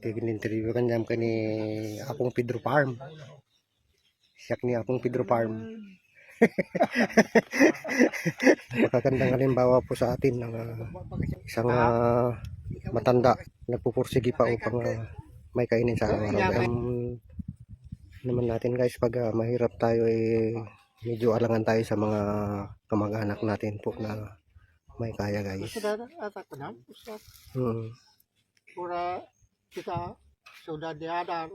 Tigin-interview kan jam kani Apong Pedro Farm. Siyak ni Apong Pedro Farm. Magagandang halimbawa po sa atin ng ah, isang ah, matanda nagpupursige pa upang ah, may kainin sa araw-araw. Um, naman natin guys pag ah, mahirap tayo eh medyo alangan tayo sa mga kamag-anak natin po na may kaya guys. Hmm. pura kita sudah diadang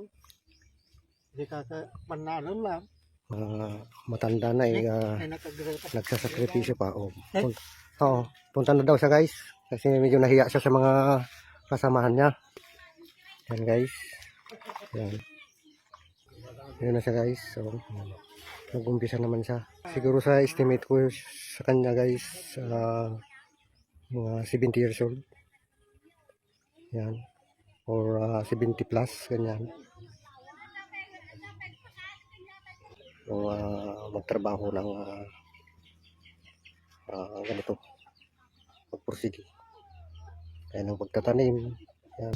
jika ke menalan lah mga matanda na eh, gereja nagsasakripisyo pa. Oh. Pun- oh, punta na daw siya guys. Kasi medyo nahiya siya sa mga kasamahan niya. Yan guys. Yan. Yan na siya guys. So, nag-umpisa naman siya. Siguro sa estimate ko sa kanya guys, ah, mga 70 years old. Yan. Or ah, 70 plus, ganyan. Kung ah, magtrabaho ng ah, ah, ganito pagpursige kaya ng pagtatanim. Yan.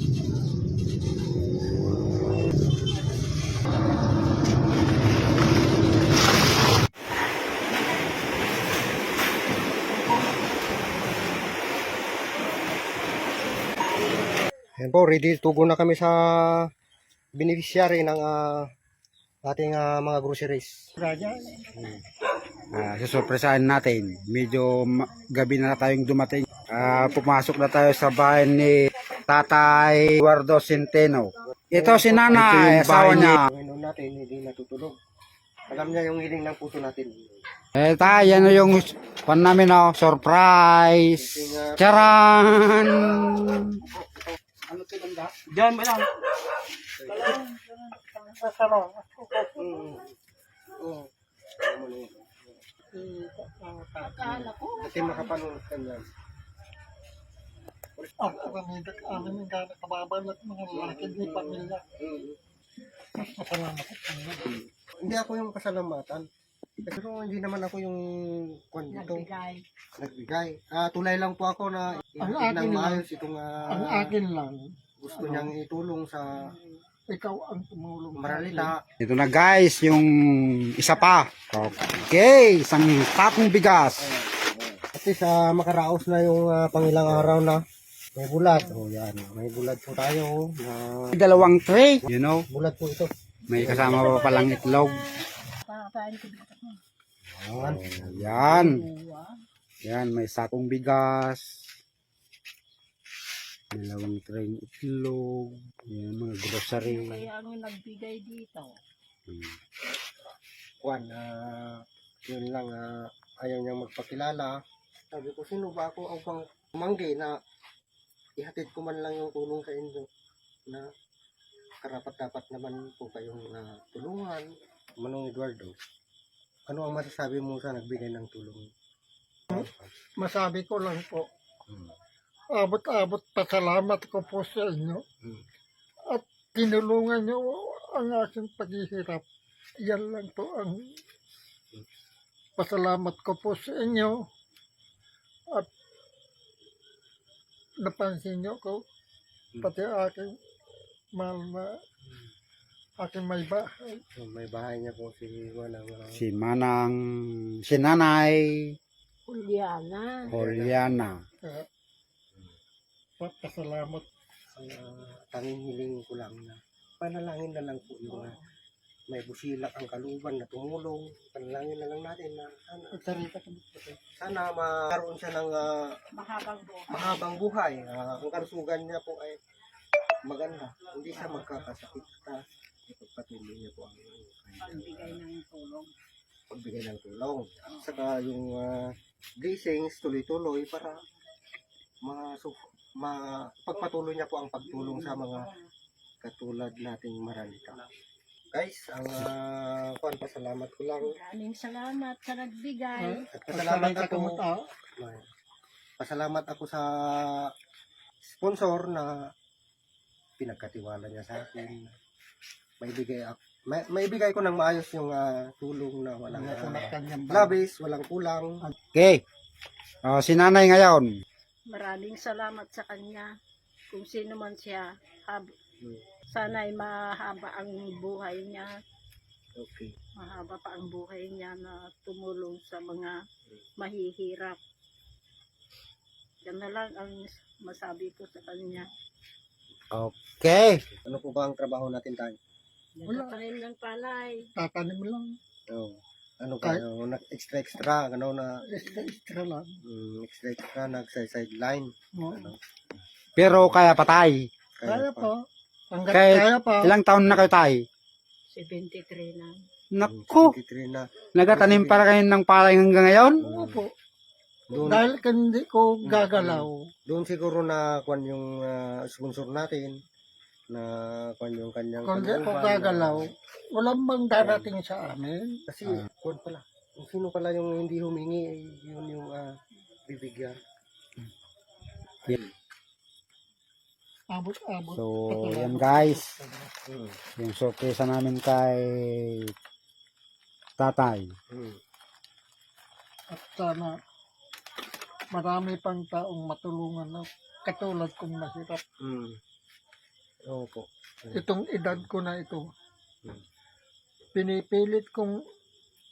Yan po, ready tugo na kami sa beneficiary ng ah, ating ah, mga groceries. raja Ah, susurpresahan natin. Medyo gabi na tayong dumating. Ah, pumasok na tayo sa bahay ni Tatay Eduardo Centeno. Ito si Nanay, asawa niya. Panginoon natin hindi natutulog. Alam niya yung hiling ng puso natin. Eh, tayo, yan yung pan namin, oh, surprise. Charan! Diyan ba sarong Mm. Oo. Kasi makapanood ka niyan. ang kami amin ng gana kababalat mga lalaki di pamilya Mm. masalamat sa kanya Hindi ako yung kasalamatan. Pero hindi naman ako yung kwan dito. Nagbigay. Ah, tulay lang po ako na Ang akin lang- maayos itong ah, ang akin lang gusto niyang itulong sa ikaw ang tumulong. Maralita. Ito na guys, yung isa pa. Okay, isang takong bigas. Kasi sa makaraos na yung ah, pangilang araw na may bulat. Oh, yan. May bulat po tayo. Na Dalawang tray, you know, bulat po ito. may kasama pa palang itlog. Yan. Yan. Yan, may sakong bigas. Dalawang tray itlog. Yan, mga grocery. Kaya ang nagbigay dito. Hmm. Kwan, ah, yun lang, ah, ayaw niyang magpakilala. Sabi ko, sino ba ako ang pang manggi na ihatid ko man lang yung tulong sa inyo na karapat dapat naman po kayong na tulungan. Manong Eduardo, ano ang masasabi mo sa nagbigay ng tulong? masabi ko lang po. Abot-abot pasalamat ko po sa inyo Hmm. at tinulungan niyo ang aking paghihirap yan lang po ang pasalamat ko po sa inyo at napansin niyo ko pati aking mahal na aking may bahay So, may bahay niya po si Juan ang ah, Si Manang, si Nanay, Juliana. Juliana. kaya pasalamat ang ah, tanging hiling ko lang na panalangin na lang po yung ah, may busilak ang kaluban na tumulong. Panalangin na lang natin na sana, sana magkaroon siya ng ah, Mahabang buhay. mahabang buhay. Ah, ang kalusugan niya po ay maganda. Hindi siya magkakasakit. At ipagpatuloy niya po ang Pagbigay ng tulong. pagbigay ng tulong. At saka yung ah, blessings tuloy-tuloy para ma, ma pagpatuloy niya po ang pagtulong sa mga katulad nating maralita. Guys, ang uh, pasalamat ko lang Maraming salamat sa nagbigay. at pasalamat Pasalamat ako pasalamat ako sa sponsor na pinagkatiwala niya sa akin. Maibigay ako, may, maibigay ko ng maayos yung ah, tulong na walang uh, kanyang labis, walang kulang. Okay. Oh, si nanay ngayon. Maraming salamat sa kanya. Kung sino man siya, hab- Hmm. sana'y mahaba ang buhay niya. Okay. Mahaba pa ang buhay niya na tumulong sa mga mahihirap. Yan na lang ang masabi ko sa kanya. Okay. Ano po ba ang trabaho natin tayo? Wala. Nagtatanim ng palay. tatanim lang. Oh. Ano ka? Ano, extra extra, ano na Extra, extra lang. mm, extra extra nag-sideline. No? Pero kaya patay. Kaya pa. Hanggang Kahit kaya pa. Ilang taon na kayo tay? 73 na. Naku, 73 na. nagatanim para kayo ng palay hanggang ngayon? Oo po. Doon, Dahil hindi ko gagalaw. doon siguro na kwan yung ah, sponsor natin na kwan yung kanyang Kung hindi ko kalooban gagalaw, na- walang bang darating sa amin. kasi kwan pala. Kung sino pala yung hindi humingi, eh, yun yung ah, bibigyan. Abot-abot. So, yan guys. Hmm. Yung sorpresa namin kay tatay. Hmm. At sana marami pang taong matulungan na katulad kong mahirap. Hmm. Oo po. Itong edad ko na ito, Hmm. pinipilit kong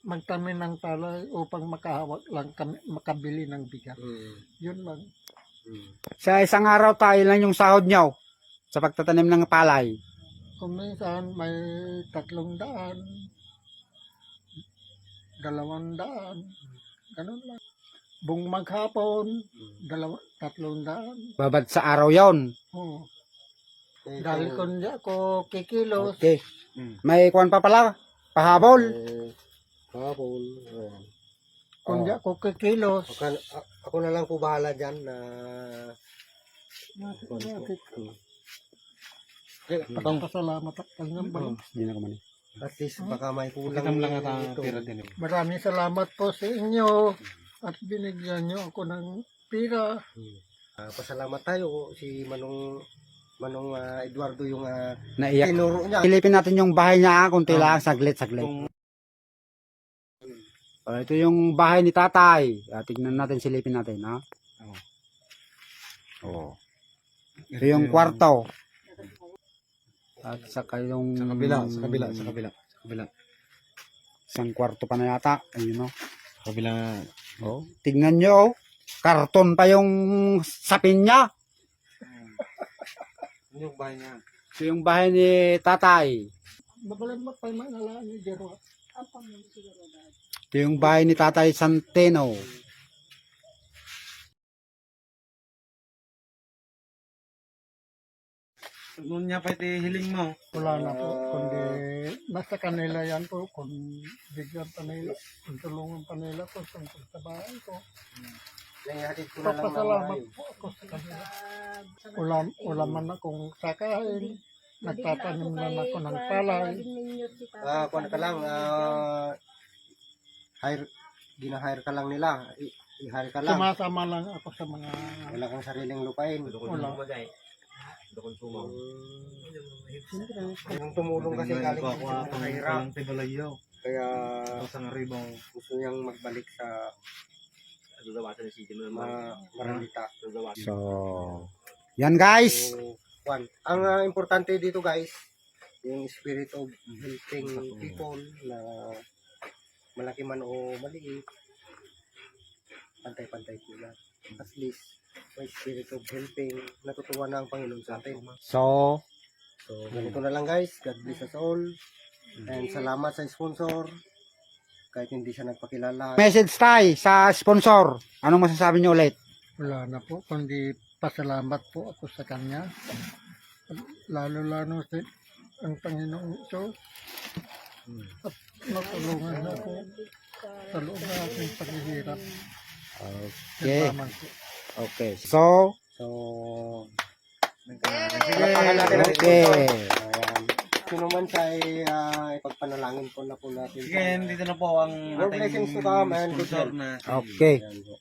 magtanim ng palay upang makahawak lang kami, makabili ng bigas. Hmm. Yun lang. Hmm. Sa isang araw tayo lang yung sahod nyo sa pagtatanim ng palay. Kung minsan may tatlong daan, dalawang daan, ganun lang. Bung maghapon, dalawa, tatlong daan. Babad sa araw yon. Oh. Eh, Dahil kung- di ako kikilos, Okay. May kuwan pa pala. Pahabol. eh, hapon. Oh. kung Oh. ako kikilos, Ako, a- ako na lang po bahala dyan na Hmm. pasalamat at kanyang balik. Hindi na kumani. at least baka may kulang lang ito. Maraming salamat po sa inyo at binigyan nyo ako ng pira. Ah, pasalamat tayo si Manong Manong ah, Eduardo yung ah, Naiyak. tinuro niya. Silipin natin yung bahay niya, kunti lang, saglit, saglit. Oh, ito yung bahay ni tatay. Ah, tignan natin, silipin natin, ha? Oh. Ito yung kwarto. At saka yung... Sa kabila, sa kabila, sa kabila. Sa kabila. Isang kwarto pa na yata. Ayun, no? Kabila, Oh. Tignan nyo, oh. Karton pa yung sapin niya. Yung bahay niya. Ito yung bahay ni tatay. Mabalag mo pa yung mga ni Jero. Apa mo siguro dahil. Ito yung bahay ni tatay Santeno. Noon niya pa ito hiling mo. Wala na po. Kundi nasa kanila yan po. Kung bigyan pa nila, kung tulungan pa nila po tungkol sa bahay ko. Naihatid ko na lang ng Papasalamat po ako sa kanila. Ulam, ulam man akong sakain. Nagtatanim naman ako ng palay. Ah, kuwan ka lang, ah, hire, gina-hire ka lang nila. I- I-hire ka lang. Sumasama lang ako sa mga Wala kang sariling lupain. wala. Yung tumulong kasi galing sa mga mahirap. tibalayaw. Kaya gusto niyang magbalik sa mga maralita. So, yan guys. So, Juan, ang ah, importante dito guys, yung spirit of helping people na malaki man o maliit, pantay-pantay po lang. At least, may spirit of helping, natutuwa na ang Panginoon sa atin. So, So, ganito na lang guys. God bless us all. And salamat sa sponsor. Kahit hindi siya nagpakilala. message tayo sa sponsor. Anong masasabi niyo ulit? Wala na po. Kundi pasalamat po ako sa kanya. Lalo-lalo sa ang Panginoong ito. At matulungan ako sa loob ng aking paghihirap. Okay. Salamat po. Okay. So, So, okay. Sponsor. Ayan. Sino man siya ay ah, ipagpanalangin po na po natin. Sige, dito na po ang More blessings to come and good sponsor health. na Okay. Ayan po.